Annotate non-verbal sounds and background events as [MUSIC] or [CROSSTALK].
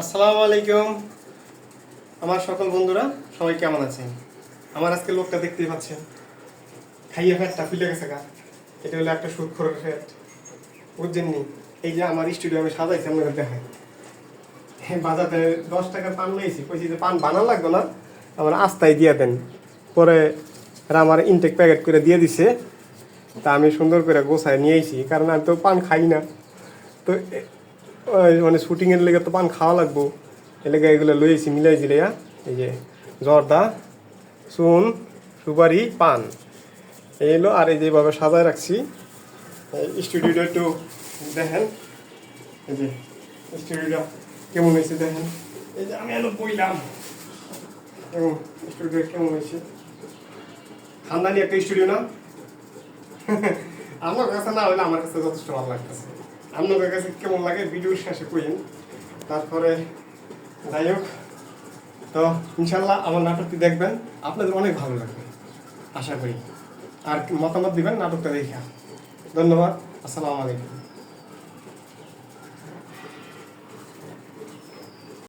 আসসালামু আলাইকুম। আমার সকল বন্ধুরা, সবাই কেমন আছেন? আমার আজকে লোকটা দেখতেই পাচ্ছেন। খাইয়ে ফ্যাটটা ফুলে গেছে গা। এটা হলো একটা সুদ খোরের ফ্যাট বুঝছেন নি? এই যে আমার স্টুডিও আমি সাজাইছি আপনাদের দেখায় বাজাতে দশ টাকার পান নিয়েছি কইছি যে পান বানা লাগবে না। আমার আস্তায় দিয়ে দেন। পরে আমার ইনটেক প্যাকেট করে দিয়ে দিছে। তা আমি সুন্দর করে গোছায় নিয়েছি কারণ আমি তো পান খাই না। তো মানে শুটিংয়ের লেগে তো পান খাওয়া লাগবো। এ লেগে এগুলো লইয়েছি মিলাই দিলে এই যে জর্দা, চুন, সুপারি, পান। এই এলো আর এই যেভাবে সাজায় রাখছি। এই স্টুডিওটা একটু দেখেন। এই যে স্টুডিওটা কেমন হয়েছে দেখেন। এই যে আমি এলো বইলাম। এবং স্টুডিও কেমন হয়েছে। খানদানি একটা স্টুডিও না? [LAUGHS] আমার কাছে না হলে আমার কাছে যথেষ্ট ভালো লাগতেছে। আপনাদের কাছে কেমন লাগে ভিডিওর শেষে কইন। তারপরে যাই হোক, তো ইনশাল্লাহ আমার নাটকটি দেখবেন, আপনাদের অনেক ভালো লাগবে, আশা করি। আর মতামত দিবেন নাটকটা দেখা। ধন্যবাদ, আসসালামু আলাইকুম।